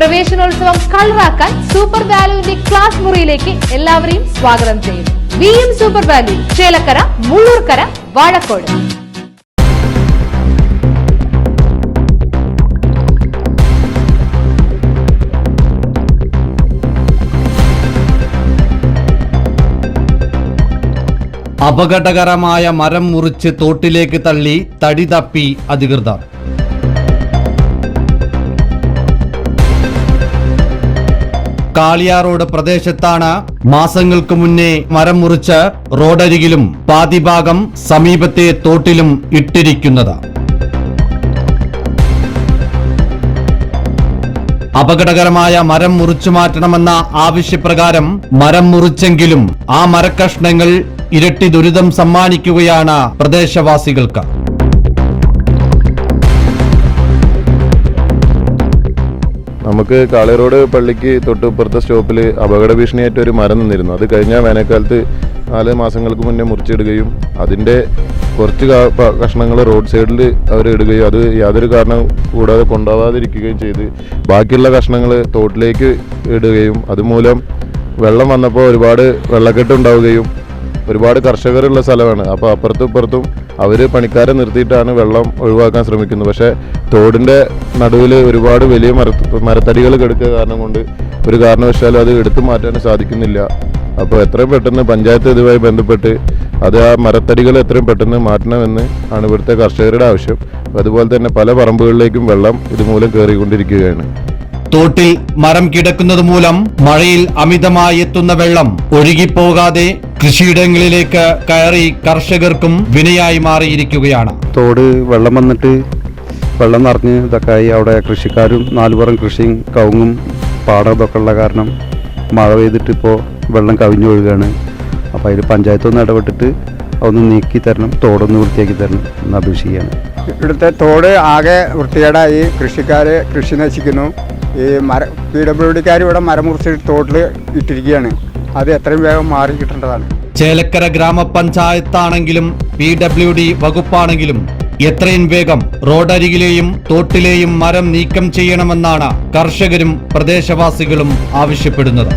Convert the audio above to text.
പ്രവേശനോത്സവം കളറാക്കാൻ super വാല്യൂവിന്റെ class മുറിയിലേക്ക് എല്ലാവരെയും സ്വാഗതം ചെയ്യുന്നു. V M super value Chelakkara Mullurkara Vazhakkode. അപകടകരമായ മരം മുറിച്ച് തോട്ടിലേക്ക് തള്ളി തടി തപ്പി അധികൃതർ. കാളിയാറോഡ് പ്രദേശത്താണ് മാസങ്ങൾക്ക് മുന്നേ മരം മുറിച്ച് റോഡരികിലും പാതിഭാഗം സമീപത്തെ തോട്ടിലും ഇട്ടിരിക്കുന്നത്. അപകടകരമായ മരം മുറിച്ചു മാറ്റണമെന്ന ആവശ്യപ്രകാരം മരം മുറിച്ചെങ്കിലും ആ മരക്കഷ്ണങ്ങൾ ഇരട്ടി ദുരിതം സമ്മാനിക്കുകയാണ് പ്രദേശവാസികൾക്ക്. നമുക്ക് കാളിറോഡ് പള്ളിക്ക് തൊട്ടുപ്പുറത്തെ സ്റ്റോപ്പിൽ അപകട ഭീഷണിയായിട്ട് ഒരു മരം നിന്നിരുന്നു. അത് കഴിഞ്ഞ വേനൽക്കാലത്ത് നാല് മാസങ്ങൾക്ക് മുന്നേ മുറിച്ചിടുകയും അതിന്റെ കുറച്ച് കഷ്ണങ്ങൾ റോഡ് സൈഡിൽ അവർ ഇടുകയും അത് യാതൊരു കാരണം കൂടാതെ കൊണ്ടുപോകാതിരിക്കുകയും ചെയ്ത് ബാക്കിയുള്ള കഷ്ണങ്ങൾ തോട്ടിലേക്ക് ഇടുകയും അതുമൂലം വെള്ളം വന്നപ്പോൾ ഒരുപാട് വെള്ളക്കെട്ട് ഉണ്ടാവുകയും ഒരുപാട് കർഷകരുള്ള സ്ഥലമാണ്. അപ്പോൾ അപ്പുറത്തും ഇപ്പുറത്തും അവർ പണിക്കാരെ നിർത്തിയിട്ടാണ് വെള്ളം ഒഴിവാക്കാൻ ശ്രമിക്കുന്നത്. പക്ഷേ തോടിന്റെ നടുവിൽ ഒരുപാട് വലിയ മര മരത്തടികൾ കിടക്കുക കാരണം കൊണ്ട് ഒരു കാരണവശാലും അത് എടുത്തു മാറ്റാൻ സാധിക്കുന്നില്ല. അപ്പോൾ എത്രയും പെട്ടെന്ന് പഞ്ചായത്ത് ഇതുമായി ബന്ധപ്പെട്ട് അത് ആ മരത്തടികൾ എത്രയും പെട്ടെന്ന് മാറ്റണമെന്ന് ആണ് ഇവിടുത്തെ കർഷകരുടെ ആവശ്യം. അതുപോലെ തന്നെ പല പറമ്പുകളിലേക്കും വെള്ളം ഇതുമൂലം കയറിക്കൊണ്ടിരിക്കുകയാണ്. തോട്ടിൽ മരം കിടക്കുന്നത് മൂലം മഴയിൽ അമിതമായി എത്തുന്ന വെള്ളം ഒഴുകിപ്പോകാതെ കൃഷിയിടങ്ങളിലേക്ക് കയറി കർഷകർക്കും വിനയായി മാറിയിരിക്കുകയാണ്. തോട് വെള്ളം വന്നിട്ട് വെള്ളം നിറഞ്ഞ് ഇതൊക്കെ ആയി അവിടെ കൃഷിക്കാരും നാലുപുറം കൃഷിയും കവുങ്ങും പാടം ഇതൊക്കെ ഉള്ള കാരണം മഴ പെയ്തിട്ട് ഇപ്പോൾ വെള്ളം കവിഞ്ഞു ഒഴുകുകയാണ് അപ്പോൾ അതിൽ പഞ്ചായത്ത് ഒന്ന് ഇടപെട്ടിട്ട് ഒന്ന് നീക്കി തരണം തോടൊന്ന് വൃത്തിയാക്കി തരണം എന്ന് അപേക്ഷിക്കുകയാണ്. ഇവിടുത്തെ തോട് ആകെ വൃത്തികേടായി. കൃഷിക്കാർ കൃഷി നശിക്കുന്നു. ഈ മര പി ഡബ്ല്യു ഡിക്കാർ ഇവിടെ മരമുറിച്ച് തോട്ടിൽ ഇട്ടിരിക്കുകയാണ്. അത് എത്രയും വേഗം മാറി കിട്ടേണ്ടതാണ്. ചേലക്കര ഗ്രാമപഞ്ചായത്താണെങ്കിലും പി ഡബ്ല്യു ഡി വകുപ്പാണെങ്കിലും എത്രയും വേഗം റോഡരികിലെയും തോട്ടിലെയും മരം നീക്കം ചെയ്യണമെന്നാണ് കർഷകരും പ്രദേശവാസികളും ആവശ്യപ്പെടുന്നത്.